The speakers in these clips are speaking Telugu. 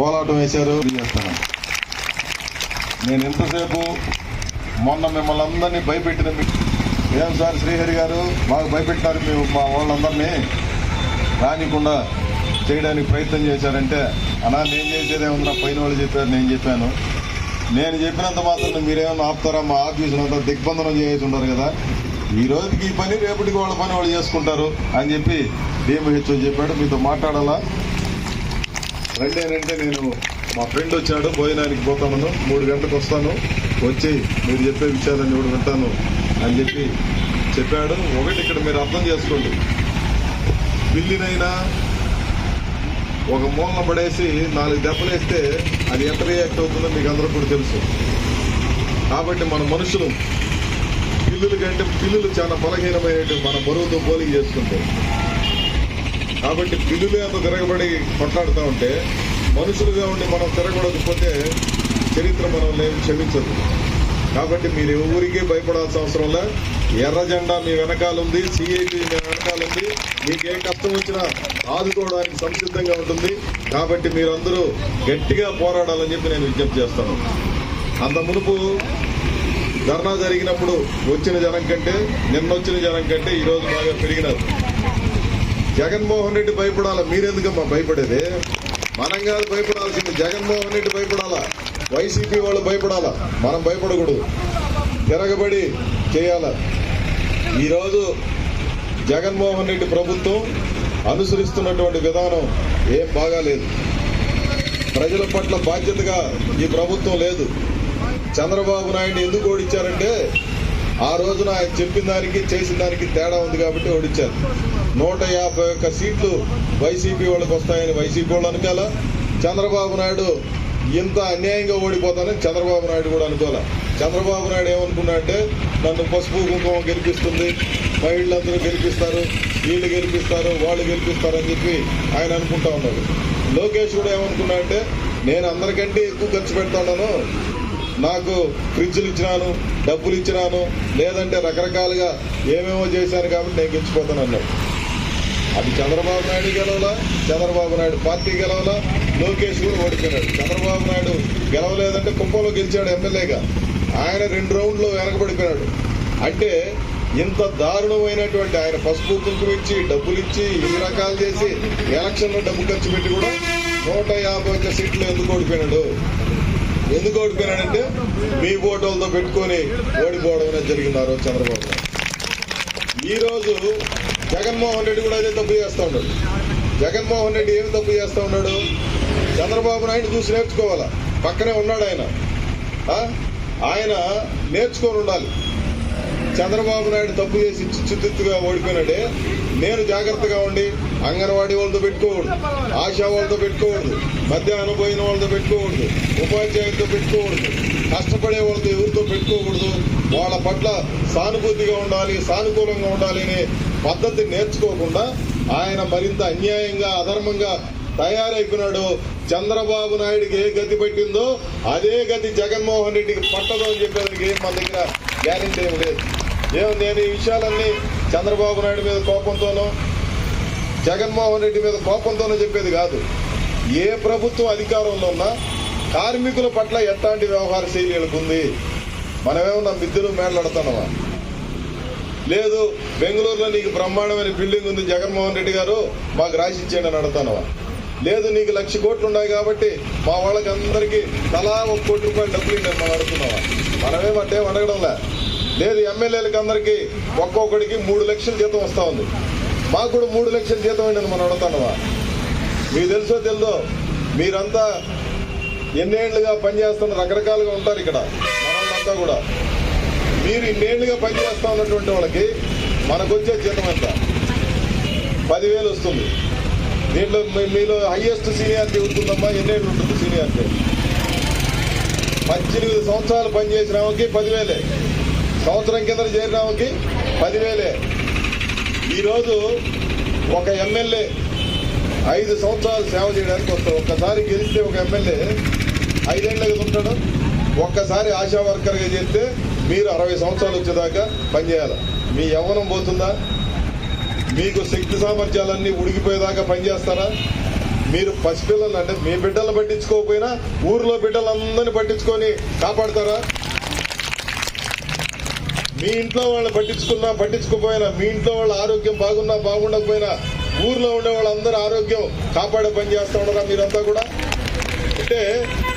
కోలాటం వేశారు. చేస్తాను. నేను ఎంతసేపు మొన్న మిమ్మల్ని అందరినీ భయపెట్టిన ఏం సార్ శ్రీహరి గారు? మాకు భయపెట్టినారు మేము మా వాళ్ళందరినీ. రానికుండా చేయడానికి ప్రయత్నం చేశారంటే అనా నేను చేసేదే ఉందా పైన వాళ్ళు చెప్పారు నేను చెప్పాను. నేను చెప్పినంత మాత్రం మీరేమన్నా ఆపుతారా? మా ఆఫీసులంతా దిగ్బంధనం చేసి ఉంటారు కదా. ఈ రోజుకి ఈ పని రేపటికి వాళ్ళ పని వాళ్ళు చేసుకుంటారు అని చెప్పి డిఎంహెచ్ఓ చెప్పాడు. మీతో మాట్లాడాలా? రెండేనంటే నేను మా ఫ్రెండ్ వచ్చాడు భోజనానికి పోతామను. మూడు గంటలకు వస్తాను. వచ్చి మీరు చెప్పే విషయాలన్నీ కూడా వింటాను అని చెప్పి చెప్పాడు. ఒకటి ఇక్కడ మీరు అర్థం చేసుకోండి. పిల్లినైనా ఒక మూలన పడేసి నాలుగు దెబ్బలేస్తే అది ఎంత రియాక్ట్ అవుతుందో మీకు అందరూ కూడా తెలుసు. కాబట్టి మన మనుషులు. పిల్లుల కంటే పిల్లులు చాలా బలహీనమైనటువంటి మన బరువుతో పోలిక చేసుకుంటారు కాబట్టి పిల్లులు అంత తిరగబడి కొట్లాడుతూ ఉంటే మనుషులుగా ఉండి మనం తిరగబడకపోతే చరిత్ర మనల్ని ఏమి క్షమించదు. కాబట్టి మీరు ఊరికే భయపడాల్సిన అవసరంలా ఎర్ర జెండా మీ వెనకాల ఉంది సిఐటి మీ వెనకాల ఉంది మీకు ఏ కష్టం వచ్చినా ఆదుకోవడానికి సంసిద్ధంగా ఉంటుంది. కాబట్టి మీరందరూ గట్టిగా పోరాడాలని చెప్పి నేను విజ్ఞప్తి చేస్తాను. అంత మునుపు ధర్నా జరిగినప్పుడు వచ్చిన జనం కంటే నిన్న వచ్చిన జనం కంటే ఈరోజు బాగా పెరిగినారు. జగన్మోహన్ రెడ్డి భయపడాలా? మీరెందుకమ్మా భయపడేది? మనం కాదు భయపడాల్సింది జగన్మోహన్ రెడ్డి భయపడాలా? వైసీపీ వాళ్ళు భయపడాలా? మనం భయపడకూడదు. తిరగబడి చేయాల? ఈరోజు జగన్మోహన్ రెడ్డి ప్రభుత్వం అనుసరిస్తున్నటువంటి విధానం ఏం బాగాలేదు. ప్రజల పట్ల బాధ్యతగా ఈ ప్రభుత్వం లేదు. చంద్రబాబు నాయుడు ఎందుకు ఓడించారంటే ఆ రోజున ఆయన చెప్పిన దానికి చేసిన దానికి తేడా ఉంది కాబట్టి ఓడించారు నూట యాభై ఒక్క సీట్లు వైసీపీ వాళ్ళకి వస్తాయని వైసీపీ వాళ్ళు అనుకోవాలా? చంద్రబాబు నాయుడు ఇంత అన్యాయంగా ఓడిపోతానని చంద్రబాబు నాయుడు కూడా అనుకోవాలా? చంద్రబాబు నాయుడు ఏమనుకున్నాడంటే నన్ను పసుపు కుంకుమ గెలిపిస్తుంది మహిళలందరూ గెలిపిస్తారు వీళ్ళు గెలిపిస్తారు వాళ్ళు గెలిపిస్తారు అని చెప్పి ఆయన అనుకుంటా ఉన్నాడు. లోకేష్ కూడా ఏమనుకున్నాడంటే నేను అందరికంటే ఎక్కువ ఖర్చు పెడతాను నాకు ఫ్రిడ్జ్లు ఇచ్చినాను డబ్బులు ఇచ్చినాను లేదంటే రకరకాలుగా ఏమేమో చేశాను కాబట్టి నేను గెలిచిపోతాను అన్నాడు అది చంద్రబాబు నాయుడు గెలవలా? చంద్రబాబు నాయుడు పార్టీ గెలవలా? లోకేష్ కూడా ఓడిపోయినాడు. చంద్రబాబు నాయుడు గెలవలేదంటే కుప్పంలో గెలిచాడు ఎమ్మెల్యేగా. ఆయన రెండు రౌండ్లో వెనకబడిపోయినాడు. అంటే ఇంత దారుణమైనటువంటి ఆయన పసుపు కుంకుమ ఇచ్చి డబ్బులు ఇచ్చి ఇన్ని రకాలు చేసి ఎలక్షన్లో డబ్బు ఖర్చు పెట్టి కూడా నూట యాభై ఒక్క సీట్లు ఎందుకు ఓడిపోయినాడు? ఎందుకు ఓడిపోయినాడంటే మీ ఓటోలతో పెట్టుకొని ఓడిపోవడం అనేది జరిగింది ఆ రోజు చంద్రబాబు నాయుడు. ఈ రోజు జగన్మోహన్ రెడ్డి కూడా అదే తప్పు చేస్తూ ఉన్నాడు. జగన్మోహన్ రెడ్డి ఏమి తప్పు చేస్తూ ఉన్నాడు? చంద్రబాబు నాయుడు చూసి నేర్చుకోవాలా? పక్కనే ఉన్నాడు ఆయన. ఆయన నేర్చుకొని ఉండాలి. చంద్రబాబు నాయుడు తప్పు చేసి చిచ్చుతిత్తుగా ఓడిపోయినట్టే నేను జాగ్రత్తగా ఉండి అంగన్వాడీ వాళ్ళతో పెట్టుకోకూడదు. ఆశా వాళ్ళతో పెట్టుకోకూడదు. మధ్యాహ్నం పోయిన వాళ్ళతో పెట్టుకోకూడదు. ఉపాధ్యాయులతో పెట్టుకోకూడదు. కష్టపడే వాళ్ళతో ఎవరితో పెట్టుకోకూడదు? వాళ్ళ పట్ల సానుభూతిగా ఉండాలి సానుకూలంగా ఉండాలి అనే పద్ధతి నేర్చుకోకుండా ఆయన మరింత అన్యాయంగా అధర్మంగా తయారైపోయినాడు. చంద్రబాబు నాయుడికి ఏ గతి పట్టిందో అదే గతి జగన్మోహన్ రెడ్డికి పట్టదు అని చెప్పేదానికి ఏం మన దగ్గర గ్యారెంటీ ఏం లేదు. ఏం నేను ఈ విషయాలన్నీ చంద్రబాబు నాయుడు మీద కోపంతోనో జగన్మోహన్ రెడ్డి మీద కోపంతోనో చెప్పేది కాదు. ఏ ప్రభుత్వం అధికారంలో ఉన్నా కార్మికుల పట్ల ఎట్లాంటి వ్యవహార శైలి ఉంది మనమేమన్నా మిద్దెలు మేడలాడుతున్నామా లేదు బెంగళూరులో నీకు బ్రహ్మాండమైన బిల్డింగ్ ఉంది జగన్మోహన్ రెడ్డి గారు మాకు రాసి ఇచ్చేయండి అని అడుగుతానవా లేదు నీకు లక్ష కోట్లు ఉన్నాయి కాబట్టి మా వాళ్ళకి అందరికీ తలా ఒక కోటి రూపాయలు డబ్బులు ఇవ్వండి మనం అడుగుతున్నావా? మనమేమంటే అడగడంలే. లేదు ఎమ్మెల్యేలకి అందరికీ ఒక్కొక్కడికి మూడు లక్షల జీతం వస్తా ఉంది. మాకు కూడా మూడు లక్షల జీతం అండి మనం అడుగుతానవా మీకు తెలుసో తెలుదో మీరంతా ఎన్నేళ్ళుగా పనిచేస్తున్న రకరకాలుగా ఉంటారు ఇక్కడ. అంతా కూడా. మీరు ఇన్నేళ్ళుగా పనిచేస్తా ఉన్నటువంటి వాళ్ళకి మనకు వచ్చే జీతం ఎంత? పదివేలు వస్తుంది. దీంట్లో మీలో హైయెస్ట్ సీనియారిటీ ఉంటుందమ్మా ఎన్నేళ్ళు ఉంటుంది సీనియారిటీ పద్దెనిమిది సంవత్సరాలు పనిచేసిన ఆమెకి పదివేలే. సంవత్సరం కింద చేరిన ఆమెకి పదివేలే. ఈరోజు ఒక ఎమ్మెల్యే ఐదు సంవత్సరాలు సేవ చేయడానికి వస్తాడు. ఒక్కసారి గెలిస్తే ఒక ఎమ్మెల్యే ఐదేళ్ళకి ఉంటాడు. ఒక్కసారి ఆశా వర్కర్గా చేస్తే మీరు అరవై సంవత్సరాలు వచ్చేదాకా పనిచేయాలి మీ యవ్వనం పోతుందా? మీకు శక్తి సామర్థ్యాలన్నీ ఉడికిపోయేదాకా పనిచేస్తారా మీరు పసిపిల్లలు అంటే మీ బిడ్డలను పట్టించుకోకపోయినా ఊర్లో బిడ్డలందరినీ పట్టించుకొని కాపాడతారా? మీ ఇంట్లో వాళ్ళని పట్టించుకున్నా పట్టించుకోపోయినా మీ ఇంట్లో వాళ్ళ ఆరోగ్యం బాగున్నా బాగుండకపోయినా ఊర్లో ఉండే వాళ్ళందరూ ఆరోగ్యం కాపాడే పని చేస్తూ ఉండరా మీరంతా కూడా? అంటే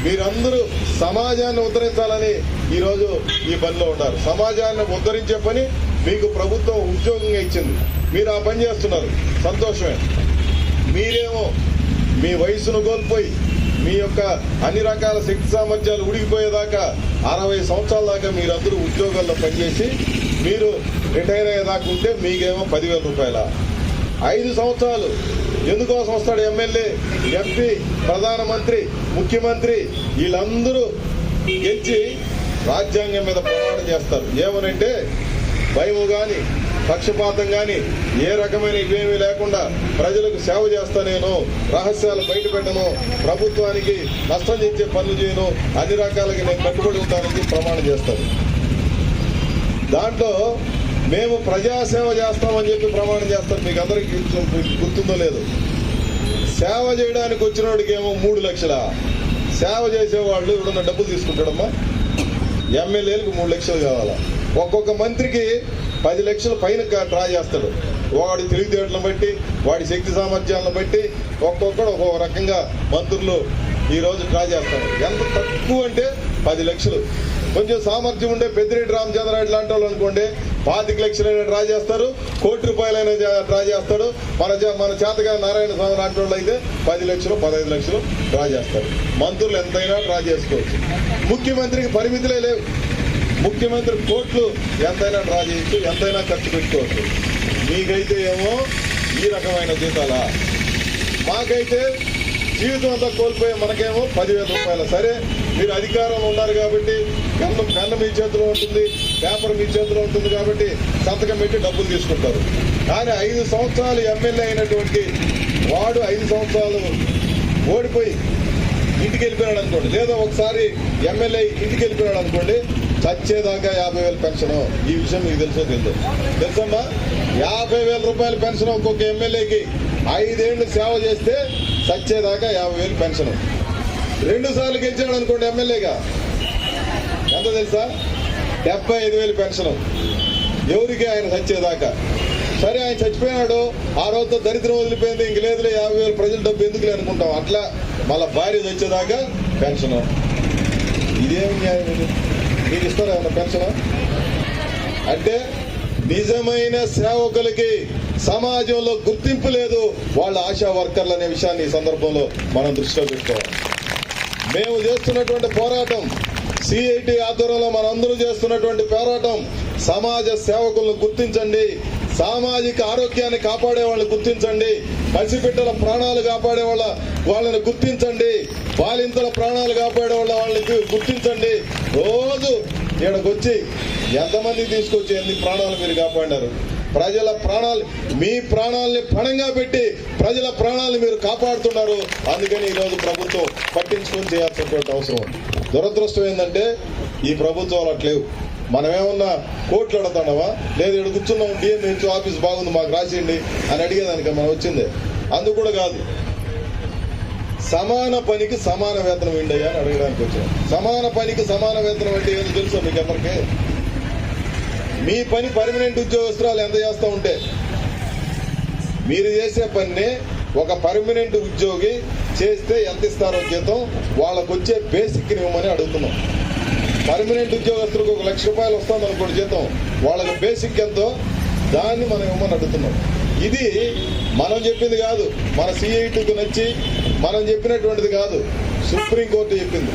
మీరందరూ సమాజాన్ని ఉద్ధరించాలని ఈరోజు ఈ పనిలో ఉన్నారు. సమాజాన్ని ఉద్ధరించే పని మీకు ప్రభుత్వం ఉద్యోగంగా ఇచ్చింది. మీరు ఆ పని చేస్తున్నారు. సంతోషమే. మీరేమో మీ వయసును కోల్పోయి మీ యొక్క అన్ని రకాల శక్తి సామర్థ్యాలు ఉడికిపోయేదాకా అరవై సంవత్సరాల దాకా మీరందరూ ఉద్యోగాల్లో పనిచేసి మీరు రిటైర్ అయ్యేదాకా ఉంటే మీకేమో పదివేల రూపాయల ఐదు సంవత్సరాలు ఎందుకోసం వస్తాడు ఎమ్మెల్యే ఎంపీ ప్రధానమంత్రి ముఖ్యమంత్రి? వీళ్ళందరూ గెలిచి రాజ్యాంగం మీద ప్రమాణం చేస్తారు. ఏమనంటే భయము కానీ పక్షపాతం కానీ ఏ రకమైన ఇవేమీ లేకుండా ప్రజలకు సేవ చేస్తా నేను రహస్యాలు బయట పెట్టను ప్రభుత్వానికి నష్టం చేసే పనులు చేయను అన్ని రకాలకి నేను కట్టుబడి ఉంటానని ప్రమాణం చేస్తాను దాంట్లో మేము ప్రజాసేవ చేస్తామని చెప్పి ప్రమాణం చేస్తాం. మీకు అందరికీ గుర్తుందో లేదు. సేవ చేయడానికి వచ్చిన వాడికేమో మూడు లక్షల. సేవ చేసేవాళ్ళు ఇప్పుడున్న డబ్బులు తీసుకుంటాడమ్మా. ఎమ్మెల్యేలకు మూడు లక్షలు కావాలా. ఒక్కొక్క మంత్రికి పది లక్షల పైన డ్రా చేస్తాడు. వాడి తెలివితేటలను బట్టి వాడి శక్తి సామర్థ్యాలను బట్టి ఒక్కొక్కడు ఒక్కొక్క రకంగా మంత్రులు ఈరోజు డ్రా చేస్తారు ఎంత తక్కువ అంటే పది లక్షలు. కొంచెం సామర్థ్యం ఉండే పెద్దిరెడ్డి రామచంద్రరాయుడు లాంటి వాళ్ళు అనుకోండి పాతిక లక్షలైనా డ్రా చేస్తారు కోటి రూపాయలైనా డ్రా చేస్తాడు మన మన చేతగా నారాయణ స్వామి లాంటి వాళ్ళు అయితే పది లక్షలు పదహైదు లక్షలు డ్రా చేస్తారు. మంత్రులు ఎంతైనా డ్రా చేసుకోవచ్చు. ముఖ్యమంత్రికి పరిమితులే లేవు. ముఖ్యమంత్రి కోట్లు ఎంతైనా డ్రా చేయొచ్చు ఎంతైనా ఖర్చు పెట్టుకోవచ్చు. మీకైతే ఏమో ఈ రకమైన జీతాలా? మాకైతే జీవితం అంతా కోల్పోయే మనకేమో పదివేల రూపాయలు. సరే మీరు అధికారంలో ఉన్నారు కాబట్టి గంధం పెన్ను మీ చేతిలో ఉంటుంది పేపర్ మీ చేతిలో ఉంటుంది కాబట్టి సంతకం పెట్టి డబ్బులు తీసుకుంటారు. కానీ ఐదు సంవత్సరాలు ఎమ్మెల్యే అయినటువంటి వాడు ఐదు సంవత్సరాలు ఓడిపోయి ఇంటికి వెళ్ళిపోయాడు అనుకోండి. లేదా ఒకసారి ఎమ్మెల్యే ఇంటికి వెళ్ళిపోయాడు అనుకోండి చచ్చేదాకా యాభై వేల పెన్షన్. ఈ విషయం మీకు తెలుసో తెలుసు తెలుసమ్మా? యాభై వేల రూపాయల పెన్షన్ ఒక్కొక్క ఎమ్మెల్యేకి ఐదేళ్ళు సేవ చేస్తే చచ్చేదాకా యాభై వేలు పెన్షన్. రెండు సార్లు గెలిచాడు అనుకోండి ఎమ్మెల్యేగా. ఎంత తెలుసా? డెబ్బై ఐదు వేలు పెన్షన్. ఎవరికి ఆయన చచ్చేదాకా? సరే ఆయన చచ్చిపోయాడు ఆ రోజుతో దరిద్రం వదిలిపోయింది. ఇంక లేదులే యాభై వేలు ప్రజల డబ్బు ఎందుకులే అనుకుంటాం. అట్లా మళ్ళా భార్య చచ్చేదాకా పెన్షన్. ఇదేమి న్యాయం ఇది? మీకు ఇస్తారా ఏమన్నా పెన్షన్? అంటే నిజమైన సేవకులకి సమాజంలో గుర్తింపు లేదు. వాళ్ళ ఆశా వర్కర్లు అనే విషయాన్ని ఈ సందర్భంలో మనం దృష్టిలో పెట్టుకోవాలి. మేము చేస్తున్నటువంటి పోరాటం సిఐటి ఆధ్వర్యంలో మనందరూ చేస్తున్నటువంటి పోరాటం సమాజ సేవకులను గుర్తించండి సామాజిక ఆరోగ్యాన్ని కాపాడే వాళ్ళని గుర్తించండి పసిబిడ్డల ప్రాణాలు కాపాడే వాళ్ళ వాళ్ళని గుర్తించండి బాలింతల ప్రాణాలు కాపాడే వాళ్ళ వాళ్ళని గుర్తించండి. రోజు ఇక్కడికొచ్చి ఎంతమంది తీసుకొచ్చి ఎన్ని ప్రాణాలు మీరు కాపాడారు? ప్రజల ప్రాణాలు మీ ప్రాణాలని పణంగా పెట్టి ప్రజల ప్రాణాలను మీరు కాపాడుతున్నారు. అందుకని ఈరోజు ప్రభుత్వం పట్టించుకొని చేయాల్సినటువంటి అవసరం ఉంది. దురదృష్టం ఏంటంటే ఈ ప్రభుత్వాలు అట్లేవు మనమేమన్నా కోట్లు అడుగుతున్నావా లేదు ఇక్కడ కూర్చున్నాం డిఎంహెచ్ ఆఫీస్ బాగుంది మాకు రాసేయండి అని అడిగేదానికి మనం వచ్చింది? అందు కూడా కాదు. సమాన పనికి సమాన వేతనం ఉండయా అని అడగడానికి వచ్చాం. సమాన పనికి సమాన వేతనం అంటే ఏదో తెలుసా మీకు ఎవరికి మీ పని పర్మనెంట్ ఉద్యోగస్తురాలు ఎంత చేస్తూ ఉంటే? మీరు చేసే పని ఒక పర్మనెంట్ ఉద్యోగి చేస్తే ఎంత ఇస్తారో జీతం? వాళ్ళకు వచ్చే బేసిక్ ఇవ్వమని అడుగుతున్నాం. పర్మనెంట్ ఉద్యోగస్తులకు ఒక లక్ష రూపాయలు వస్తుంది అనుకోండి జీతం. వాళ్ళకి బేసిక్ ఎంతో? దాన్ని మనం ఇవ్వమని అడుగుతున్నాం. ఇది మనం చెప్పింది కాదు. మన సిఐటికి నచ్చి మనం చెప్పినటువంటిది కాదు. సుప్రీంకోర్టు చెప్పింది.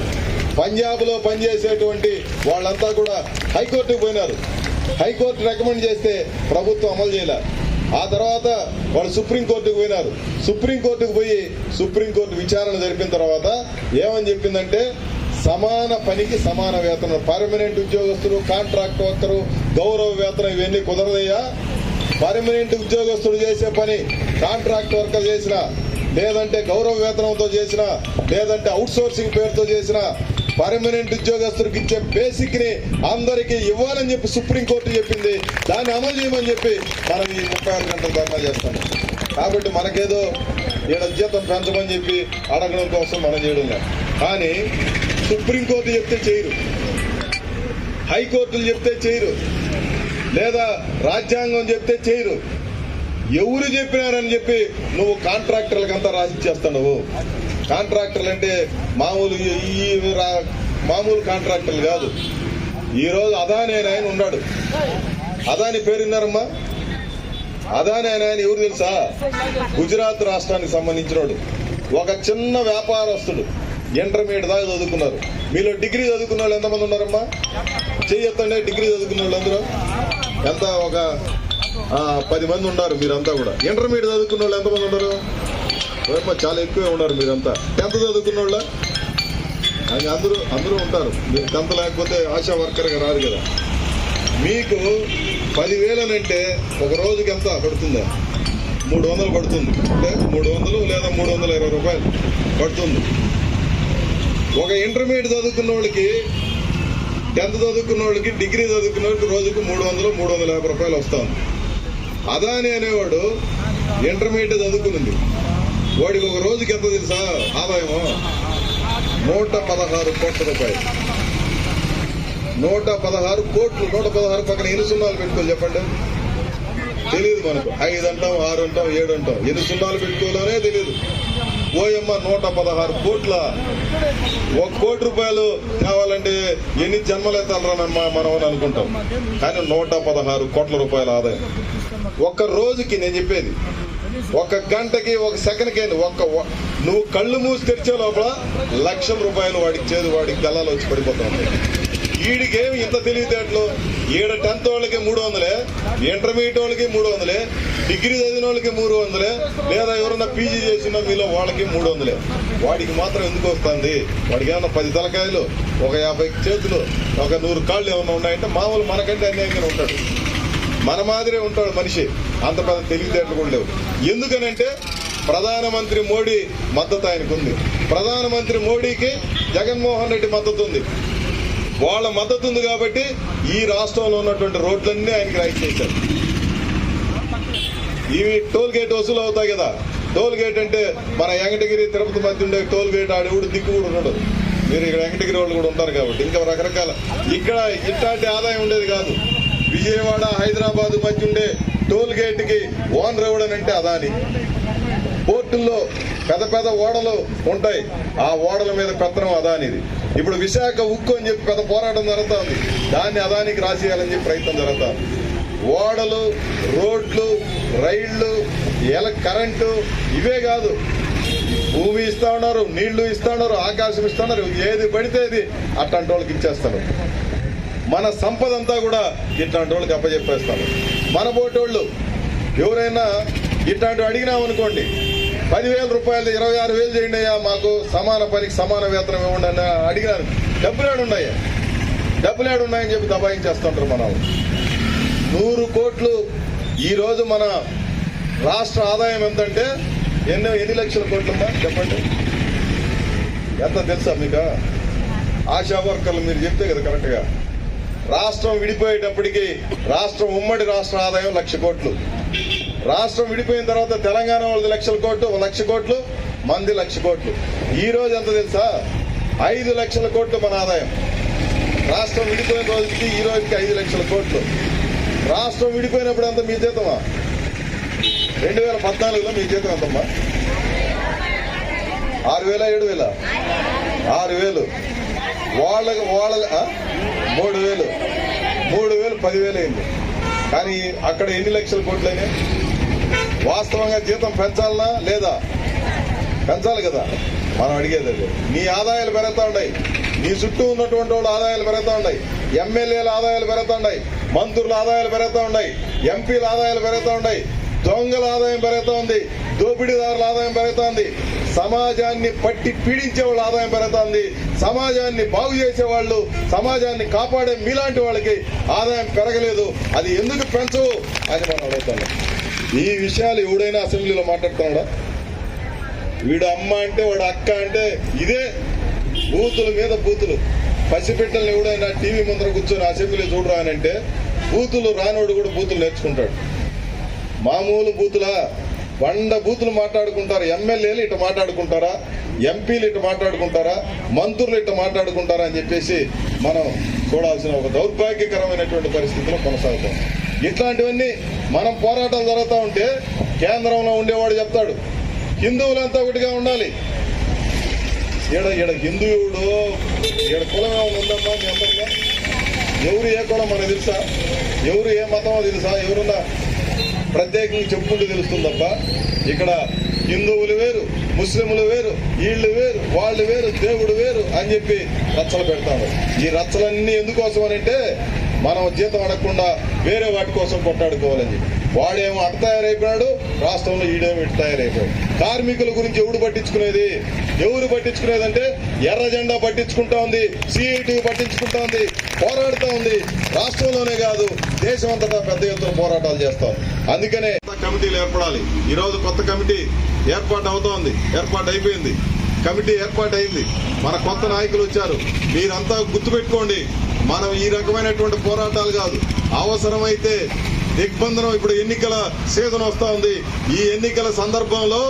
పంజాబ్లో పనిచేసేటువంటి వాళ్ళంతా కూడా హైకోర్టుకు పోయినారు. హైకోర్టు రికమెండ్ చేస్తే ప్రభుత్వం అమలు చేయలేదు ఆ తర్వాత వాళ్ళు సుప్రీంకోర్టుకు పోయినారు. సుప్రీంకోర్టుకు పోయి సుప్రీంకోర్టు విచారణ జరిపిన తర్వాత ఏమని చెప్పిందంటే సమాన పనికి సమాన వేతనం పర్మనెంట్ ఉద్యోగస్తులు కాంట్రాక్ట్ వర్కరు గౌరవ వేతనం ఇవన్నీ కుదరదయ్యా. పర్మనెంట్ ఉద్యోగస్తుడు చేసే పని కాంట్రాక్ట్ వర్కర్ చేసిన లేదంటే గౌరవ వేతనంతో చేసిన లేదంటే అవుట్ సోర్సింగ్ పేరుతో చేసిన పర్మనెంట్ ఉద్యోగస్తుడికి ఇచ్చే బేసిక్ని అందరికీ ఇవ్వాలని చెప్పి సుప్రీంకోర్టు చెప్పింది. దాన్ని అమలు చేయమని చెప్పి మనం ఈ ముప్పై ఆరు గంటల ధర్నా చేస్తాం. కాబట్టి మనకేదో ఈడ జీతం పెంచమని చెప్పి అడగడం కోసం మనం చేయడం కానీ సుప్రీంకోర్టు చెప్తే చేయరు. హైకోర్టులు చెప్తే చేయరు. లేదా రాజ్యాంగం చెప్తే చేయరు. ఎవరు చెప్పినారని చెప్పి నువ్వు కాంట్రాక్టర్లకంతా రాసి ఇచ్చేస్తావు కాంట్రాక్టర్లు అంటే మామూలు ఈ- రా- మామూలు కాంట్రాక్టర్లు కాదు. ఈ రోజు అదాని అనే ఆయన ఉన్నాడు. అదాని పేరున్నారమ్మా అదాని అనే ఆయన ఎవరు తెలుసా? గుజరాత్ రాష్ట్రానికి సంబంధించినోడు. ఒక చిన్న వ్యాపారస్తుడు. ఇంటర్మీడియట్ దాకా చదువుకున్నారు. మీలో డిగ్రీ చదువుకున్న వాళ్ళు ఎంతమంది ఉన్నారమ్మా? చెయ్యొత్తండి డిగ్రీ చదువుకున్న వాళ్ళు అందరూ. ఎంత ఒక పది మంది ఉన్నారు మీరంతా కూడా. ఇంటర్మీడియట్ చదువుకున్న వాళ్ళు ఎంతమంది ఉన్నారు? ఓయమ్మ, చాలా ఎక్కువే ఉన్నారు మీరంతా. టెన్త్ చదువుకున్న వాళ్ళ అది అందరూ అందరూ ఉంటారు. మీరు టెన్త్ లేకపోతే ఆశా వర్కర్గా రాదు కదా. మీకు పదివేలనంటే ఒక రోజుకి ఎంత పడుతుందా? మూడు వందలు పడుతుంది. అంటే మూడు వందలు లేదా మూడు వందల ఇరవై రూపాయలు పడుతుంది. ఒక ఇంటర్మీడియట్ చదువుకున్న వాళ్ళకి టెన్త్ చదువుకున్న వాళ్ళకి డిగ్రీ చదువుకున్న వాళ్ళకి రోజుకు మూడు వందలు మూడు వందల యాభై రూపాయలు వస్తుంది. అదాని అనేవాడు ఇంటర్మీడియట్ చదువుకునింది. వాడికి ఒక రోజుకి ఎంత తెలుసా? ఆదాయము? నూట పదహారు కోట్ల రూపాయలు. నూట పదహారు కోట్లు నూట పదహారు పక్కన ఎన్ని సున్నాలు పెట్టుకోవాలి చెప్పండి? తెలియదు మనకు. ఐదు అంటాం ఆరు అంటాం ఏడు అంటాం ఎన్ని సున్నాలు పెట్టుకోవాలనే తెలియదు ఓయమ్మ నూట పదహారు కోట్ల. ఒక కోటి రూపాయలు కావాలంటే ఎన్ని జన్మలు ఎత్తాలరా మనం అని అనుకుంటాం. కానీ నూట పదహారు కోట్ల రూపాయల ఆదాయం. ఒక్క రోజుకి నేను చెప్పేది ఒక గంటకి ఒక సెకండ్కి ఒక్క నువ్వు కళ్ళు మూసి తెరిచే లోపల లక్ష రూపాయలు వాడికి చేదు వాడికి గల్లాలు వచ్చి పడిపోతా వీడికేమి ఇంత తెలివితేటలు? ఈడ టెన్త్ వాళ్ళకి మూడు వందలే ఇంటర్మీడియట్ వాళ్ళకి మూడు వందలే డిగ్రీ చదివిన వాళ్ళకి మూడు వందలే లేదా ఎవరన్నా పీజీ చేసిన మీలో వాళ్ళకి మూడు వందలే. వాడికి మాత్రం ఎందుకు వస్తుంది? వాడికి ఏమన్నా పది తలకాయలు ఒక యాభై చేతులు ఒక నూరు కాళ్ళు ఏమన్నా ఉన్నాయంటే మామూలు మనకంటే అన్యాయంగా ఉంటాడు. మన మాదిరే ఉంటాడు మనిషి. అంత పెద్ద తెలివితేటలు కూడా లేవు. ఎందుకనంటే ప్రధానమంత్రి మోడీ మద్దతు ఆయనకు ఉంది ప్రధానమంత్రి మోడీకి జగన్మోహన్ రెడ్డి మద్దతు ఉంది వాళ్ళ మద్దతు ఉంది కాబట్టి ఈ రాష్ట్రంలో ఉన్నటువంటి రోడ్లన్నీ ఆయనకి రైట్ చేశారు. ఇవి టోల్ గేట్ వసూలు అవుతాయి కదా. టోల్ గేట్ అంటే మన వెంకటగిరి తిరుపతి మధ్య ఉండే టోల్ గేట్ ఆడి కూడా దిక్కు కూడా ఉండడు మీరు ఇక్కడ వెంకటగిరి వాళ్ళు కూడా ఉంటారు కాబట్టి ఇంకా రకరకాల ఇక్కడ ఇట్లాంటి ఆదాయం ఉండేది కాదు. విజయవాడ హైదరాబాద్ మధ్య ఉండే టోల్ గేట్కి ఓన్ ఎవడని అంటే అదాని. పోర్టుల్లో పెద్ద పెద్ద ఓడలు ఉంటాయి. ఆ ఓడల మీద పెత్తనం అదానిది. ఇప్పుడు విశాఖ ఉక్కు అని చెప్పి పెద్ద పోరాటం జరుగుతుంది. దాన్ని అదానికి రాసేయాలని చెప్పి ప్రయత్నం జరుగుతుంది. ఓడలు రోడ్లు రైళ్ళు ఎల కరెంటు ఇవే కాదు. భూమి ఇస్తా ఉన్నారు నీళ్ళు ఇస్తా ఉన్నారు ఆకాశం ఇస్తా ఉన్నారు. ఏది పడితే అది అట్లాంటి వాళ్ళకి ఇచ్చేస్తారు మన సంపద అంతా కూడా ఇట్లాంటి వాళ్ళకి అప్పచెప్పేస్తాను మన పోటోళ్ళు ఎవరైనా ఇట్లాంటివి అడిగినామనుకోండి పదివేల రూపాయలు ఇరవై ఆరు వేలు చేయండి అయ్యా మాకు సమాన పనికి సమాన వేతనం ఇవ్వండి అని అడిగినారు డబ్బులు ఏడున్నాయా? డబ్బులు ఏడున్నాయని చెప్పి దబాయించేస్తుంటారు మన నూరు కోట్లు ఈరోజు మన రాష్ట్ర ఆదాయం ఎంతంటే ఎన్నో ఎన్ని లక్షల కోట్లమ్మా? చెప్పండి. ఎంత తెలుసా మీకు? ఆశా వర్కర్లు మీరు చెప్తే కదా కరెక్ట్గా. రాష్ట్రం విడిపోయేటప్పటికి రాష్ట్రం ఉమ్మడి రాష్ట్ర ఆదాయం లక్ష కోట్లు. రాష్ట్రం విడిపోయిన తర్వాత తెలంగాణ వాళ్ళది లక్షల కోట్లు ఒక లక్ష కోట్లు మంది లక్ష కోట్లు. ఈ రోజు ఎంత తెలుసా? ఐదు లక్షల కోట్లు మన ఆదాయం. రాష్ట్రం విడిపోయిన రోజుకి ఈ రోజుకి ఐదు లక్షల కోట్లు. రాష్ట్రం విడిపోయినప్పుడు ఎంత మీ జీతమా? రెండు వేల పద్నాలుగులో మీ జీతం ఎంతమ్మా? ఆరు వేల ఏడు వేల? ఆరు వేలు. వాళ్ళకి వాళ్ళ మూడు వేలు మూడు వేలు పదివేలు అయింది. కానీ అక్కడ ఎన్ని లక్షల కోట్లు వాస్తవంగా జీతం పెంచాలనా లేదా? పెంచాలి కదా. మనం అడిగేది అది. నీ ఆదాయాలు పెరుగుతా ఉన్నాయి. నీ చుట్టూ ఉన్నటువంటి వాళ్ళ ఆదాయాలు పెరుగుతా ఉన్నాయి. ఎమ్మెల్యేల ఆదాయాలు పెరుగుతా ఉన్నాయి. మంత్రుల ఆదాయాలు పెరుగుతా ఉన్నాయి. ఎంపీల ఆదాయాలు పెరుగుతా ఉన్నాయి. దొంగల ఆదాయం పెరుగుతా ఉంది. దోపిడీదారుల ఆదాయం పెరుగుతా ఉంది. సమాజాన్ని పట్టి పీడించే వాళ్ళ ఆదాయం పెరుగుతుంది. సమాజాన్ని బాగు చేసే వాళ్ళు సమాజాన్ని కాపాడే మీలాంటి వాళ్ళకి ఆదాయం పెరగలేదు. అది ఎందుకు పెంచవు అని మనం అడుగుతాం. ఈ విషయాలు ఎవడైనా అసెంబ్లీలో మాట్లాడుతున్నాడా? వీడు అమ్మ అంటే వాడు అక్క అంటే ఇదే బూతుల మీద బూతులు. పసిబిడ్డల్ని ఎవడైనా టీవీ ముందర కూర్చొని అసెంబ్లీ చూడరా అని అంటే బూతులు రానోడు కూడా బూతులు నేర్చుకుంటాడు. మామూలు బూతులా? వంద బూతులు మాట్లాడుకుంటారు? ఎమ్మెల్యేలు ఇటు మాట్లాడుకుంటారా? ఎంపీలు ఇటు మాట్లాడుకుంటారా? మంత్రులు ఇటు మాట్లాడుకుంటారా అని చెప్పేసి మనం చూడాల్సిన ఒక దౌర్భాగ్యకరమైనటువంటి పరిస్థితిలో కొనసాగుతాం. ఇట్లాంటివన్నీ మనం పోరాటాలు జరుగుతూ ఉంటే కేంద్రంలో ఉండేవాడు చెప్తాడు హిందువులంతా ఒకటిగా ఉండాలి. ఈడ ఈడ హిందువుడు ఈడ కులం ఏమైనా ఉందమ్మా మీ అందరిలో ఎవరు ఏ కులం మనకు తెలుసా? ఎవరు ఏ మతమో తెలుసా? ఎవరున్నా? ప్రత్యేకంగా చెప్పుకుంటూ తెలుస్తుందప్ప ఇక్కడ హిందువులు వేరు ముస్లింలు వేరు వీళ్ళు వేరు వాళ్ళు వేరు దేవుడు వేరు అని చెప్పి రచ్చలు పెడతారు. ఈ రచ్చలన్నీ ఎందుకోసం అని అంటే మనం జీతం అడగకుండా వేరే వాటి కోసం కొట్టాడుకోవాలని చెప్పి. వాడేమో అట తయారైపోయాడు రాష్ట్రంలో ఈడేమో ఇటు తయారైపోయాడు. కార్మికుల గురించి ఎవడు పట్టించుకునేది? ఎవరు పట్టించుకునేదంటే ఎర్ర జెండా పట్టించుకుంటా ఉంది సిఐటి పట్టించుకుంటా ఉంది పోరాడుతూ ఉంది. రాష్ట్రంలోనే కాదు దేశం అంతటా పెద్ద ఎత్తున పోరాటాలు చేస్తాం అందుకనే కమిటీలు ఏర్పడాలి. ఈ రోజు కొత్త కమిటీ ఏర్పాటు అవుతోంది ఏర్పాటు అయిపోయింది కమిటీ ఏర్పాటు అయింది మన కొత్త నాయకులు వచ్చారు. మీరంతా గుర్తుపెట్టుకోండి మనం ఈ రకమైనటువంటి పోరాటాలు కాదు. అవసరమైతే దిగ్బంధనం ఇప్పుడు ఎన్నికల సీజన్ వస్తా ఉంది. ఈ ఎన్నికల సందర్భంలో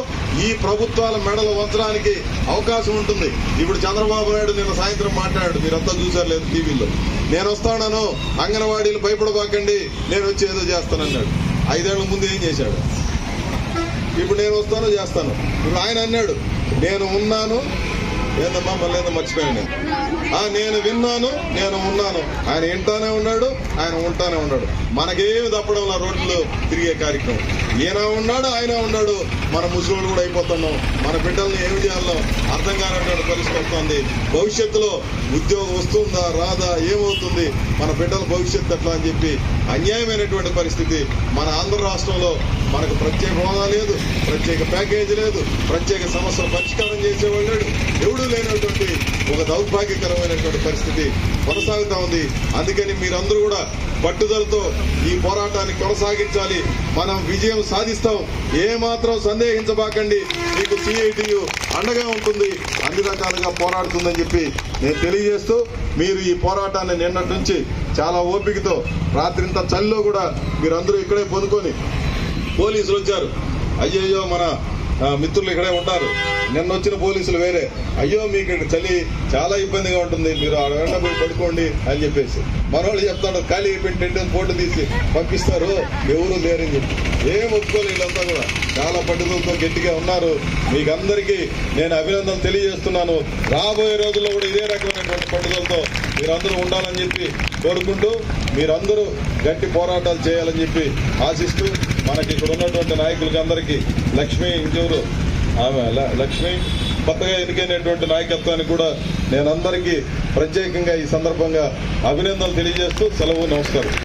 ఈ ప్రభుత్వాల మెడలు వంచడానికి అవకాశం ఉంటుంది. ఇప్పుడు చంద్రబాబు నాయుడు నిన్న సాయంత్రం మాట్లాడాడు. మీరంతా చూసారు లేదు టీవీలో. నేను వస్తాను అంగన్వాడీలు భయపడబాకండి నేను వచ్చి ఏదో చేస్తానన్నాడు. ఐదేళ్ళ ముందు ఏం చేశాడు? ఇప్పుడు నేను వస్తాను చేస్తాను. ఇప్పుడు ఆయన అన్నాడు నేను ఉన్నాను. ఏందమ్మా మళ్ళీ ఏదో మర్చిపోయాను నేను. నేను విన్నాను నేను ఉన్నాను. ఆయన వింటానే ఉన్నాడు ఆయన ఉంటానే ఉన్నాడు. మనకేమి తప్పడం రోడ్లు తిరిగే కార్యక్రమం. ఈయన ఉన్నాడు ఆయన ఉన్నాడు. మన ముసలోళ్ళు కూడా అయిపోతున్నాం. మన బిడ్డల్ని ఏమి చేయాలో అర్థం కానటువంటి పరిస్థితి వస్తుంది. భవిష్యత్తులో ఉద్యోగం వస్తుందా రాదా ఏమవుతుంది? మన బిడ్డల భవిష్యత్తు ఎట్లా అని చెప్పి అన్యాయమైనటువంటి పరిస్థితి మన ఆంధ్ర రాష్ట్రంలో మనకు ప్రత్యేక హోదా లేదు ప్రత్యేక ప్యాకేజీ లేదు ప్రత్యేక సమస్యల పరిష్కారం చేసేవాళ్ళు లేడు. ఎవడూ లేనటువంటి ఒక దౌర్భాగ్యకరమైనటువంటి పరిస్థితి కొనసాగుతా ఉంది. అందుకని మీరందరూ కూడా పట్టుదలతో ఈ పోరాటాన్ని కొనసాగించాలి. మనం విజయం సాధిస్తాం. ఏమాత్రం సందేహించబాకండి. మీకు సిఐటియు అండగా ఉంటుంది. అన్ని రకాలుగా పోరాడుతుందని చెప్పి నేను తెలియజేస్తూ మీరు ఈ పోరాటాన్ని నిన్నటి నుంచి చాలా ఓపికతో రాత్రింత చలిలో కూడా మీరందరూ ఇక్కడే పొందుకొని పోలీసులు వచ్చారు. అయ్యయ్యో మన మిత్రులు ఇక్కడే ఉంటారు. నిన్న వచ్చిన పోలీసులు వేరే. అయ్యో మీకు ఇక్కడ చలి చాలా ఇబ్బందిగా ఉంటుంది. మీరు ఆ వెంట పోయి పడుకోండి అని చెప్పేసి. మనోళ్ళు చెప్తాడు ఖాళీ అయిపోయిన టెంట్ ఫోటో తీసి పంపిస్తారు. ఎవరు లేరని చెప్పి. ఏం ఒప్పుకోలేదు వీళ్ళంతా కూడా. చాలా పట్టుదలతో గట్టిగా ఉన్నారు. మీకు అందరికీ నేను అభినందనలు తెలియజేస్తున్నాను. రాబోయే రోజుల్లో కూడా ఇదే రకమైనటువంటి పట్టుదలతో మీరందరూ ఉండాలని చెప్పి కోరుకుంటూ మీరందరూ గట్టి పోరాటాలు చేయాలని చెప్పి ఆశిస్తూ మనకి ఇక్కడ ఉన్నటువంటి నాయకులకి అందరికీ లక్ష్మి ఇంజూరు ఆమె ల- లక్ష్మి కొత్తగా ఎన్నికైనటువంటి నాయకత్వానికి కూడా నేను అందరికీ ప్రత్యేకంగా ఈ సందర్భంగా అభినందనలు తెలియజేస్తూ సెలవు నమస్కారం.